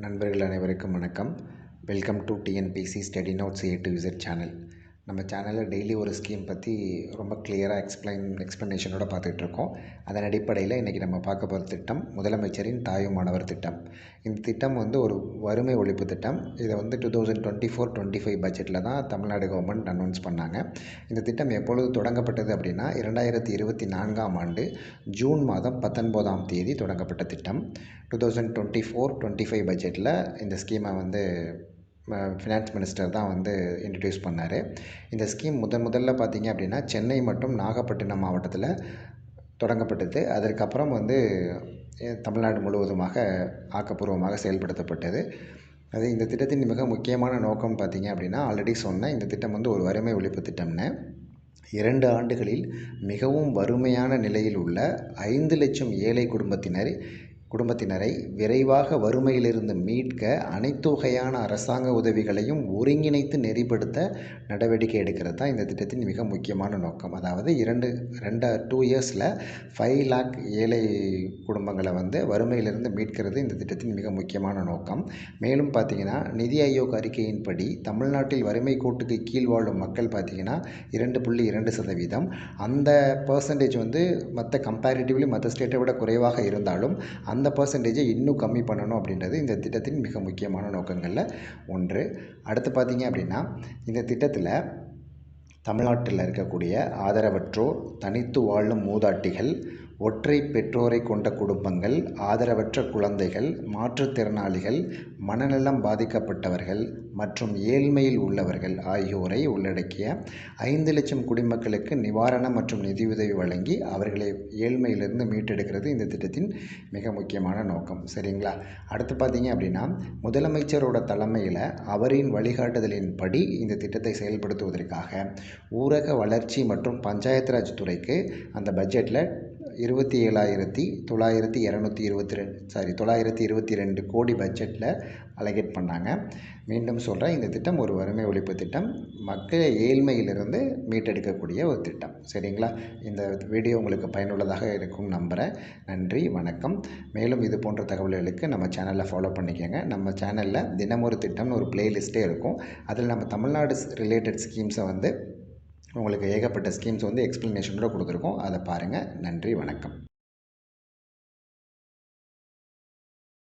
நண்பர்கள் அனைவருக்கும் வணக்கம். Welcome to TNPSC study notes a to visit channel நம்ம சேனலில் டெய்லி ஒரு ஸ்கீம் பற்றி ரொம்ப கிளியராக எக்ஸ்பிளைன் எக்ஸ்ப்ளனேஷனோட பார்த்துட்ருக்கோம். அதன் அடிப்படையில் இன்றைக்கி நம்ம பார்க்க போகிற திட்டம் முதலமைச்சரின் தாயுமானவர் திட்டம். இந்த திட்டம் வந்து ஒரு வறுமை ஒழிப்பு திட்டம். இதை வந்து two thousand twenty four twenty five பட்ஜெட்டில் தான் தமிழ்நாடு கவர்மெண்ட் அனௌன்ஸ் பண்ணாங்க. இந்த திட்டம் எப்பொழுது தொடங்கப்பட்டது அப்படின்னா இரண்டாயிரத்தி இருபத்தி நான்காம் ஆண்டு ஜூன் மாதம் பத்தொன்பதாம் தேதி தொடங்கப்பட்ட திட்டம். Two thousand twenty four twenty five பட்ஜெட்டில் இந்த ஸ்கீமை வந்து ஃபினான்ஸ் மினிஸ்டர் தான் வந்து இன்ட்ரடியூஸ் பண்ணார். இந்த ஸ்கீம் முதன் முதல்ல பார்த்திங்க அப்படின்னா சென்னை மற்றும் நாகப்பட்டினம் மாவட்டத்தில் தொடங்கப்பட்டது. அதற்கப்புறம் வந்து தமிழ்நாடு முழுவதுமாக ஆக்கப்பூர்வமாக செயல்படுத்தப்பட்டது. அது இந்த திட்டத்தின் மிக முக்கியமான நோக்கம் பார்த்திங்க அப்படின்னா ஆல்ரெடி சொன்னேன் இந்த திட்டம் வந்து ஒரு வறுமை ஒழிப்பு திட்டம்னு. இரண்டு ஆண்டுகளில் மிகவும் வறுமையான நிலையில் உள்ள ஐந்து லட்சம் ஏழை குடும்பத்தினர் குடும்பத்தினரை விரைவாக வறுமையிலிருந்து மீட்க அனைத்து வகையான அரசாங்க உதவிகளையும் ஒருங்கிணைத்து நெறிப்படுத்த நடவடிக்கை எடுக்கிறது தான் இந்த திட்டத்தின் மிக முக்கியமான நோக்கம். அதாவது இரண்டு ரெண்டு டூ இயர்ஸில் ஃபைவ் லேக் ஏழை குடும்பங்களை வந்து வறுமையிலிருந்து மீட்கிறது இந்த திட்டத்தின் மிக முக்கியமான நோக்கம். மேலும் பார்த்திங்கன்னா நிதி ஆயோக் அறிக்கையின்படி தமிழ்நாட்டில் வறுமை கோட்டுக்கு கீழ் வாழும் மக்கள் பார்த்திங்கன்னா இரண்டு புள்ளி இரண்டு சதவீதம். அந்த பர்சன்டேஜ் வந்து மற்ற கம்பேரிட்டிவ்லி மற்ற ஸ்டேட்டை விட குறைவாக இருந்தாலும் அந்த பர்சன்டேஜை இன்னும் கம்மி பண்ணணும் அப்படின்றது இந்த திட்டத்தின் மிக முக்கியமான நோக்கங்களில் ஒன்று. அடுத்து பார்த்திங்க அப்படின்னா இந்த திட்டத்தில் தமிழ்நாட்டில் இருக்கக்கூடிய ஆதரவற்றோர் தனித்து வாழும் மூதாட்டிகள் ஒற்றை பெற்றோரை கொண்ட குடும்பங்கள் ஆதரவற்ற குழந்தைகள் மாற்றுத்திறனாளிகள் மனநலம் பாதிக்கப்பட்டவர்கள் மற்றும் ஏழ்மையில் உள்ளவர்கள் ஆகியோரை உள்ளடக்கிய ஐந்து லட்சம் குடிமக்களுக்கு நிவாரணம் மற்றும் நிதியுதவி வழங்கி அவர்களை ஏழ்மையிலிருந்து மீட்டெடுக்கிறது இந்த திட்டத்தின் மிக முக்கியமான நோக்கம். சரிங்களா? அடுத்து பார்த்தீங்க அப்படின்னா முதலமைச்சரோட தலைமையில் அவரின் வழிகாட்டுதலின்படி இந்த திட்டத்தை செயல்படுத்துவதற்காக ஊரக வளர்ச்சி மற்றும் பஞ்சாயத்து ராஜ் துறைக்கு அந்த பட்ஜெட்டில் இருபத்தி ஏழாயிரத்தி தொள்ளாயிரத்தி இரநூத்தி இருபத்தி ரெண்டு சாரி தொள்ளாயிரத்தி இருபத்தி ரெண்டு கோடி பட்ஜெட்டில் அலகேட் பண்ணாங்க. மீண்டும் சொல்கிறேன் இந்த திட்டம் ஒரு வறுமை ஒழிப்பு திட்டம். மக்களை ஏழ்மையிலிருந்து மீட்டெடுக்கக்கூடிய ஒரு திட்டம். சரிங்களா? இந்த வீடியோ உங்களுக்கு பயனுள்ளதாக இருக்கும் நம்புகிறேன் நன்றி வணக்கம். மேலும் இது போன்ற தகவல்களுக்கு நம்ம சேனலில் ஃபாலோ பண்ணிக்கோங்க. நம்ம சேனலில் தினமொரு திட்டம்னு ஒரு பிளேலிஸ்ட்டே இருக்கும். அதில் நம்ம தமிழ்நாடு ரிலேட்டட் ஸ்கீம்ஸை வந்து உங்களுக்கு ஏகப்பட்ட ஸ்கீம்ஸ் வந்து எக்ஸ்ப்ளனேஷனோட கொடுத்துருக்கோம். அதை பாருங்கள் நன்றி வணக்கம்.